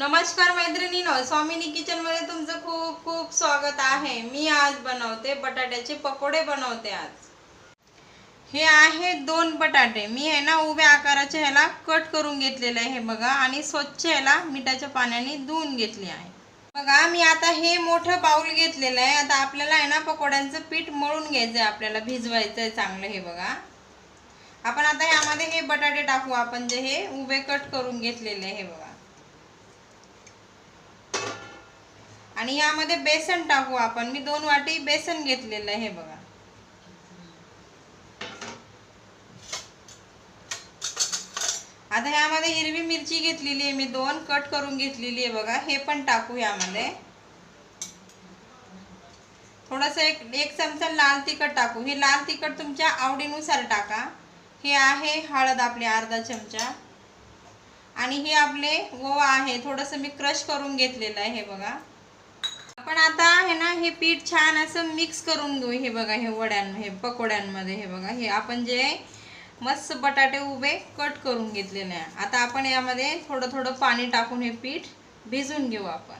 नमस्कार मैत्रिणीनो स्वामिनी किचनमध्ये तुमचं खूप खूप स्वागत आहे. मी आज बनवते बटाट्याचे पकोडे बनवते आज. हे आहे दोन बटाटे. मी आहे ना उभ्या आकाराच्या ह्याला कट करून घेतलेलं आहे हे बघा. आणि स्वच्छ ह्याला मिठाच्या पाण्याने धुवून घेतले आहे. बघा मी आता हे मोठं बाऊल घेतलेलं आहे. आता आपल्याला आहे ना पकोड्यांचं पीठ मळून घ्यायचं आहे आपल्याला. भिजवायचं आहे चांगलं हे बघा. आपण आता ह्यामध्ये हे बटाटे टाकू. आपण जे हे उभे कट करून घेतलेले आहे हे बघा. आणि यामध्ये बेसन टाकू आपण. मी दोन वाटी बेसन घेतलेलं आहे हे बघा. आता यामध्ये हिरवी मिरची घेतलेली आहे मी दोन. कट करून घेतलेली आहे बघा. हे पण टाकू यामध्ये. थोडंसं एक एक चमचा लाल तिखट टाकू. हे लाल तिखट तुमच्या आवडीनुसार टाका. हे आहे हळद आपले अर्धा चमचा. आणि हे आपले गोवा आहे. थोडंसं मी क्रश करून घेतलेलं आहे हे बघा. हे पीठ छान असं मिक्स करून घेऊ. हे बघा हे वड्यां हे पकोड्यांमध्ये हे बघा हे आपण जे मस्त बटाटे उभे कट करून घेतलेले आहे. आता आपण यामध्ये थोडं थोडं पाणी टाकून हे पीठ भिजून घेऊ आपण.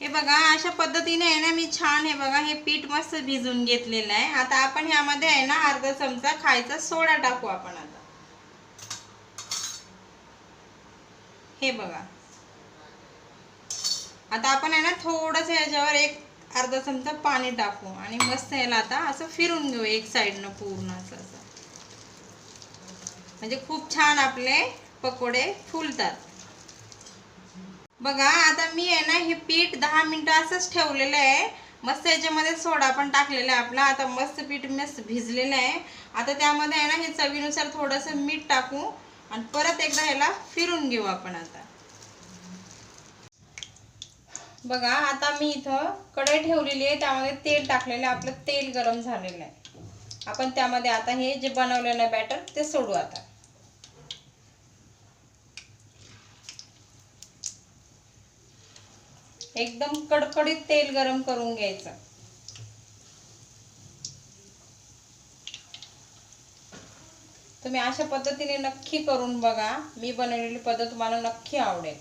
हे बघा अशा पद्धतीने आहे ना मी छान हे बघा हे पीठ मस्त भिजून घेतलेलं आहे. आता आपण ह्यामध्ये आहे ना अर्धा चमचा खायचा सोडा टाकू आपण आता. हे बघा. आता आपण आहे ना थोडंसं याच्यावर एक अर्धा चमचा पाणी टाकू आणि मस्त याला आता असं फिरून घेऊ एक साईडनं पूर्ण असं असं. म्हणजे खूप छान आपले पकोडे फुलतात. बघा आता मी आहे ना हे पीठ दहा मिनटं असंच ठेवलेलं आहे. मस्त याच्यामध्ये सोडा पण टाकलेला आहे आपला. आता मस्त पीठ मस्त भिजलेलं आहे. आता त्यामध्ये आहे ना हे चवीनुसार थोडंसं मीठ टाकू आणि परत एकदा ह्याला फिरून घेऊ आपण आता. बघा आता मी इथं कढई ठेवलेली आहे त्यामध्ये तेल टाकलेलं आहे आपलं तेल गरम झालेलं आहे. आपण त्यामध्ये आता हे जे बनवलेलं आहे बॅटर ते सोडू आता. एकदम कडकडीत तेल गरम करून घ्यायचं. तुम्ही अशा पद्धतीने नक्की करून बघा मी बनवलेली पद्धत तुम्हाला नक्की आवडेल.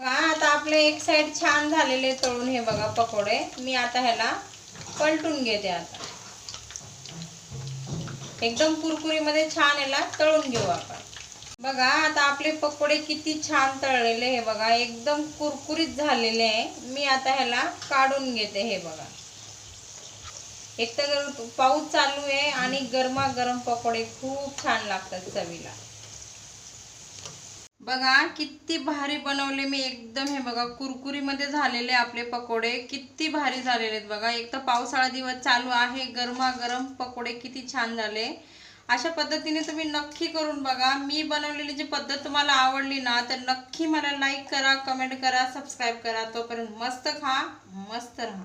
बघा आता आपले एक साइड छान झालेले तळून हे बघा पकोडे. मी आता ह्याला पलटून घेते आता. एकदम कुरकुरीमध्ये छान याला तळून घेऊ आपण. बघा आता आपले पकोडे किती छान तळलेले हे बघा. एकदम कुरकुरीत झालेले आहे. मी आता ह्याला काढून घेते हे बघा. एक तर पाऊस चालू आहे आणि गरमागरम पकोडे खूप छान लागतात चवीला. बघा किती भारी बनवले मी एकदम. हे बघा कुरकुरीमध्ये झालेले आपले पकोडे. किती भारी झालेले आहेत बघा. एक तर पावसाळा दिवस चालू आहे. गरमागरम पकोडे किती छान झाले. अशा पद्धतीने तुम्ही नक्की करून बघा. मी बनवलेली जी पद्धत तुम्हाला आवडली ना तर नक्की मला लाईक करा कमेंट करा सबस्क्राईब करा. तोपर्यंत मस्त खा मस्त राहा.